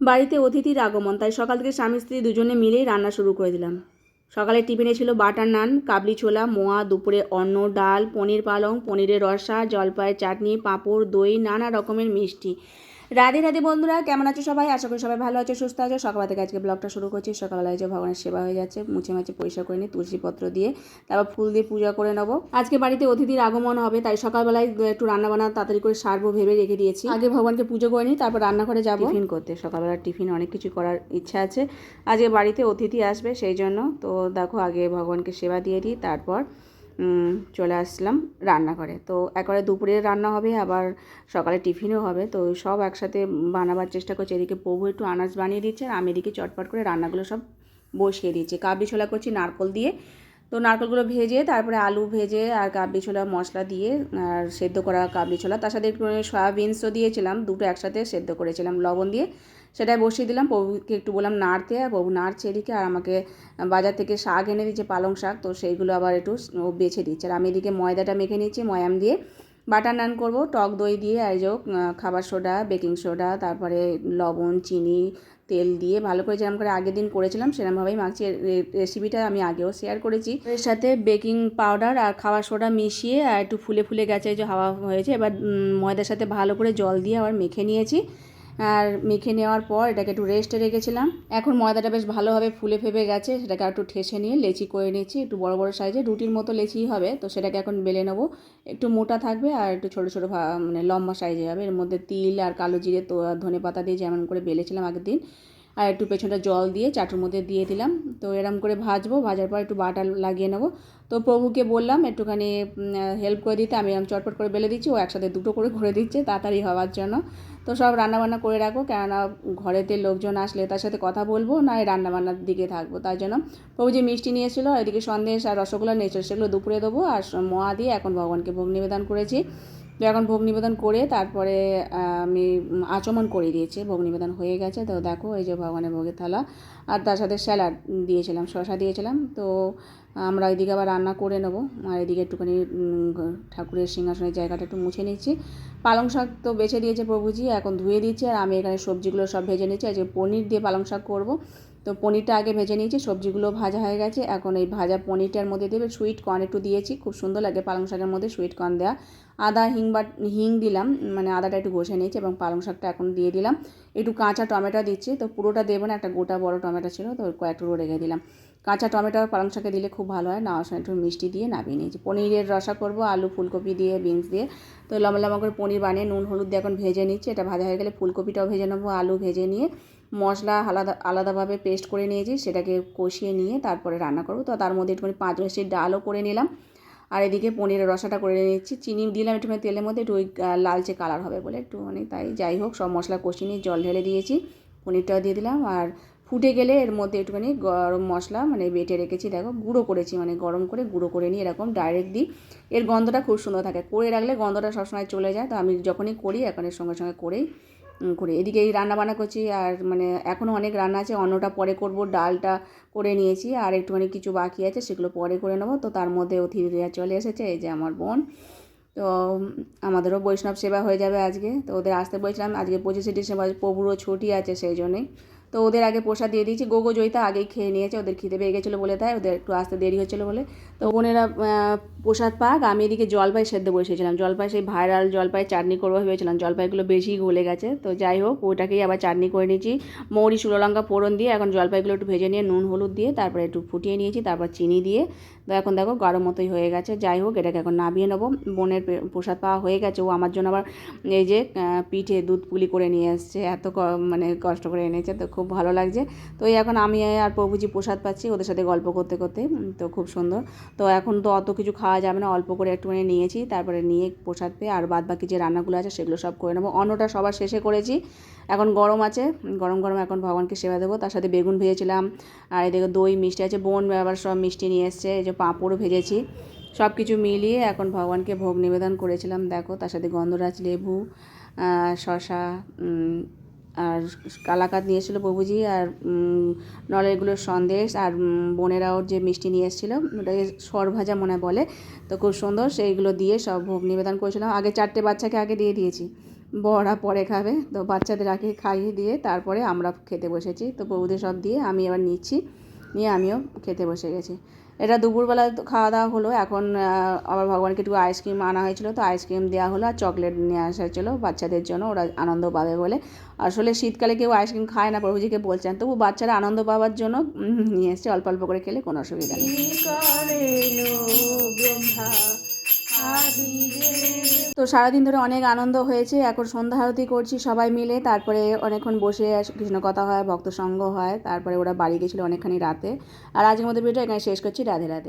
বাড়িতে অতিথির আগমন, তাই সকাল থেকে স্বামী স্ত্রী দুজনে মিলেই রান্না শুরু করে দিলাম। সকালে টিফিনে ছিল বাটার নান, কাবলি ছোলা, মোয়া, দুপুরে অন্ন, ডাল, পনির পালং, পনিরের রসা, জলপাইয়ের চাটনি, পাঁপড়, দই, নানা রকমের মিষ্টি। রাধে রাধে বন্ধুরা, কেমন আছো সবাই? আশা করি সবাই ভালো আছো, সুস্থ আছো। সকাল থেকে আজকে ব্লগটা শুরু করছি। সকালবেলায় যে ভগবানের সেবা হয়ে যাচ্ছে, মুছে মাছে পরিষ্কার করে নিই তুলসীপত্র দিয়ে, তারপর ফুল দিয়ে পূজা করে নেব। আজকে বাড়িতে অতিথির আগমন হবে, তাই সকালবেলায় একটু রান্না বান্না তাড়াতাড়ি করে সারবো ভেবে রেখে দিয়েছি। আগে ভগবানকে পুজো করে নিই তারপর রান্নাঘরে যাব। টিফিন করতে, সকালবেলা টিফিন অনেক কিছু করার ইচ্ছা আছে। আজকে বাড়িতে অতিথি আসবে, সেই জন্য। তো দেখো, আগে ভগবানকে সেবা দিয়ে দিই, তারপর চলে আসলাম রান্নাঘরে। তো একবারে দুপুরে রান্না হবে, আবার সকালে টিফিনও হবে। তো সব একসাথে বানাবার চেষ্টা করছি। এদিকে প্রভু একটু আনাজ বানিয়ে দিচ্ছে, আর আমি এদিকে চটপট করে রান্নাগুলো সব বসিয়ে দিচ্ছি। কাবলি ছোলা করছি নারকল দিয়ে। তো নারকেলগুলো ভেজে, তারপরে আলু ভেজে আর কাবলি ছোলা মশলা দিয়ে, আর সেদ্ধ করা কাবলি ছোলা। তার সাথে একটু সয়াবিনসও দিয়েছিলাম, দুটো একসাথে সেদ্ধ করেছিলাম, লবণ দিয়ে। সেটাই বসিয়ে দিলাম। প্রভুকে একটু বললাম নাড়তে আর প্রভু নাড়ছে এদিকে আর আমাকে বাজার থেকে শাক এনে দিচ্ছে পালং শাক। তো সেইগুলো আবার একটু বেছে দিচ্ছে। আর আমি এদিকে ময়দাটা মেখে নিচ্ছি ময়াম দিয়ে বাটার নান করব। টক দই দিয়ে এই খাবার সোডা, বেকিং সোডা, তারপরে লবণ, চিনি, তেল দিয়ে ভালো করে যেরকম করে আগের দিন করেছিলাম সেরকমভাবেই মাখছি। রেসিপিটা আমি আগেও শেয়ার করেছি। এর সাথে বেকিং পাউডার আর খাবার সোডা মিশিয়ে আর একটু ফুলে ফুলে গেছে যে হাওয়া হয়েছে। এবার ময়দার সাথে ভালো করে জল দিয়ে আবার মেখে নিয়েছি। আর মেখে নেওয়ার পর এটাকে একটু রেস্টে রেখেছিলাম। এখন ময়দাটা বেশ ভালোভাবে ফুলে ফেপে গেছে, সেটাকে একটু ঠেসে নিয়ে লেচি করে নিচ্ছি। একটু বড় বড় সাইজে রুটির মতো লেচি হবে, তো সেটাকে এখন বেলে নেব। একটু মোটা থাকবে আর একটু ছোটো ছোটো মানে লম্বা সাইজে হবে। এর মধ্যে তিল আর কালো জিরে তো ধনে পাতা দিয়ে যেমন করে বেলেছিলাম আগের দিন। আর একটু পেছনটা জল দিয়ে চাটুর মধ্যে দিয়ে দিলাম। তো এরম করে ভাজবো, ভাজার পর একটু বাটার লাগিয়ে নেব। তো প্রভুকে বললাম একটুখানি হেল্প করে দিতে। আমি এরকম চটপট করে বেলে দিচ্ছি, ও একসাথে দুটো করে ঘুরে দিচ্ছে তাড়াতাড়ি হওয়ার জন্য। তো সব রান্নাবান্না করে রাখো, কেননা ঘরেতে লোকজন আসলে তার সাথে কথা বলব, না এই রান্নাবান্নার দিকে থাকব। তার জন্য প্রভু যে মিষ্টি নিয়েছিল এদিকে সন্দেশ আর রসগোল্লা নিয়েছিল সেগুলো দুপুরে দেবো। আর মোয়া দিয়ে এখন ভগবানকে ভোগ নিবেদন করেছি। এখন ভোগ নিবেদন করে তারপরে আমি আচমন করে দিয়েছি, ভোগ নিবেদন হয়ে গেছে। তো দেখো, এই যে ভগবানের ভোগের থালা। আর তার সাথে স্যালাড দিয়েছিলাম শশা দিয়েছিলাম। তো আমরা এদিকে আবার রান্না করে নেব। আর এদিকে একটুখানি ঠাকুরের সিংহাসনের জায়গাটা একটু মুছে নিচ্ছি। পালং শাক তো বেছে দিয়েছে প্রভুজি, এখন ধুয়ে দিচ্ছি আর আমি এখানে সবজিগুলো সব ভেজে নিচ্ছি। আজকে পনির দিয়ে পালং শাক করব। তো পনিরটা আগে ভেজে নিয়েছি, সবজিগুলো ভাজা হয়ে গেছে। এখন এই ভাজা পনিরটার মধ্যে দেবে সুইট কর্ন একটু দিয়েছি, খুব সুন্দর লাগে পালং শাকের মধ্যে সুইট কর্ন দেওয়া আদা, হিং বা, হিং দিলাম মানে আদাটা একটু ঘষে নিয়েছি এবং পালং শাকটা এখন দিয়ে দিলাম। একটু কাঁচা টমেটো দিচ্ছি, তো পুরোটা দেবো না, একটা গোটা বড় টমেটো ছিল, তো কয়েকটুকু রেখে দিলাম। কাঁচা টমেটো পালং শাকে দিলে খুব ভালো হয় নেওয়ার সময় একটু মিষ্টি দিয়ে নামিয়ে নিয়েছি। পনিরের রসা করব, আলু ফুলকপি দিয়ে, বিনস দিয়ে। তো লম্বা লম্বা করে পনির বানিয়ে নুন, হলুদ দিয়ে এখন ভেজে নিচ্ছি। এটা ভাজা হয়ে গেলে ফুলকপিটাও ভেজে নেব, আলু ভেজে নিয়ে মশলা আলাদা, আলাদাভাবে পেস্ট করে নিয়েছি, সেটাকে কষিয়ে নিয়ে তারপরে রান্না করব। তো তার মধ্যে একটুখানি পাঁচ মিনিট ডালও করে নিলাম। আর এদিকে পনিরের রসাটা করে নিচ্ছি চিনি দিলাম একটুখানি তেলের মধ্যে, একটু ওই লালচে কালার হবে বলে একটুখানি। তাই যাই হোক, সব মশলা কষিয়ে নিয়ে জল ঢেলে দিয়েছি। পনিরটাও দিয়ে দিলাম। আর ফুটে গেলে এর মধ্যে একটুখানি গরম মশলা মানে বেটে রেখেছি, দেখো, গুঁড়ো করেছি মানে গরম করে গুঁড়ো করে নিয়ে এরকম ডাইরেক্ট দিই। এর গন্ধটা খুব সুন্দর থাকে। করে রাখলে গন্ধটা সবসময় চলে যায়। তো আমি যখনই করি, এখন এর সঙ্গে সঙ্গে করেই করি। এদিকে এই রান্না বান্না করছি, আর মানে এখনও অনেক রান্না আছে। অন্যটা পরে করব, ডালটা করে নিয়েছি, আর একটুখানি কিছু বাকি আছে, সেগুলো পরে করে নেব। তো তার মধ্যে অতিথিরা চলে এসেছে, এই যে আমার বোন। তো আমাদেরও বৈষ্ণব সেবা হয়ে যাবে আজকে। তো ওদের আসতে বলছিলাম, আজকে পঁচিশে ডিসেম্বর প্রভুরও ছুটি আছে সেই জন্যই। তো ওদের আগে প্রসাদ দিয়ে দিয়েছি। গোগো জয়িতা আগেই খেয়ে নিয়েছে, ওদের খিদে পেয়ে গেছিল বলে তাই ওদের একটু আসতে দেরি হচ্ছিল বলে। তো বোনেরা প্রসাদ পাক, আমি এদিকে জলপাই সেদ্ধ বসেছিলাম জলপাই সেই ভাইরাল জলপাই চাটনি করব ভেবেছিলাম। জলপাইগুলো বেশি গলে গেছে। তো যাই হোক ওইটাকেই আবার চাটনি করে নিয়েছি। মৌরি, শুকনো লঙ্কা ফোড়ন দিয়ে, এখন জলপাইগুলো একটু ভেজে নিয়ে, নুন, হলুদ দিয়ে, তারপরে একটু ফুটিয়ে নিয়েছি, তারপর চিনি দিয়ে। তো এখন দেখো গরম মতোই হয়ে গেছে। যাই হোক, এটাকে এখন নামিয়ে নেব। বোনের প্রসাদ পাওয়া হয়ে গেছে। ও আমার জন্য আবার এই যে পিঠে দুধ পুলি করে নিয়ে এসছে। এত মানে কষ্ট করে এনেছে, তো খুব ভালো লাগছে। তো এই এখন আমি আর প্রভুজি প্রসাদ পাচ্ছি ওদের সাথে গল্প করতে করতে। তো খুব সুন্দর। তো এখন তো অত কিছু খাওয়া যাবে না। অল্প করে একটুখানি নিয়েছি। তারপরে নিয়ে প্রসাদ পেয়ে আর বাদ বাকি যে রান্নাগুলো আছে সেগুলো সব করে নেব। অন্নটা সবার শেষে করেছি। এখন গরম আছে, গরম গরম এখন ভগবানকে সেবা দেবো। তার সাথে বেগুন ভেজেছিলাম, আর এদিকে দই মিষ্টি আছে, বোন আবার সব মিষ্টি নিয়ে এসছে, এই যে পাঁপড়ও ভেজেছি। সব কিছু মিলিয়ে এখন ভগবানকে ভোগ নিবেদন করেছিলাম, দেখো তার সাথে গন্ধরাজ লেবু শসা আর কালাকাত নিয়ে এসেছিল প্রভুজি, আর নলেরগুলোর সন্দেশ, আর বোনেরাও যে মিষ্টি নিয়ে এসেছিল, ওটাকে সরভাজা মনে বলে, তো খুব সুন্দর, সেইগুলো দিয়ে সব ভোগ নিবেদন করেছিলাম। আগে চারটে বাচ্চাকে আগে দিয়ে দিয়েছি। বড়রা পরে খাবে। তো বাচ্চাদের আগে খাইয়ে দিয়ে তারপরে আমরা খেতে বসেছি। তো বউদের সব দিয়ে আমি এবার নিচ্ছি। নিয়ে আমিও খেতে বসে গেছি। এটা দুপুরবেলা খাওয়া দাওয়া হলো। এখন আবার ভগবানকে একটু আইসক্রিম আনা হয়েছিল। তো আইসক্রিম দেওয়া হলো আর চকলেট নিয়ে আসা হয়েছিল। বাচ্চাদের জন্য ওরা আনন্দ পাবে বলে। আসলে শীতকালে কেউ আইসক্রিম খায় না, প্রভুজিকে বলছেন। তবু বাচ্চারা আনন্দ পাওয়ার জন্য নিয়ে এসছে। অল্প অল্প করে খেলে কোনো অসুবিধা নেই। তো সারাদিন ধরে অনেক আনন্দ হয়েছে, এখন সন্ধ্যা আরতি করছি সবাই মিলে, তারপরে অনেকক্ষণ বসে কৃষ্ণ কথা হয়, ভক্ত সঙ্গ হয়, তারপরে ওরা বাড়ি গেছিল অনেকখানি রাতে। আর আজকের মধ্যে ভিডিওটা এখানে শেষ করছি, রাধে রাধে।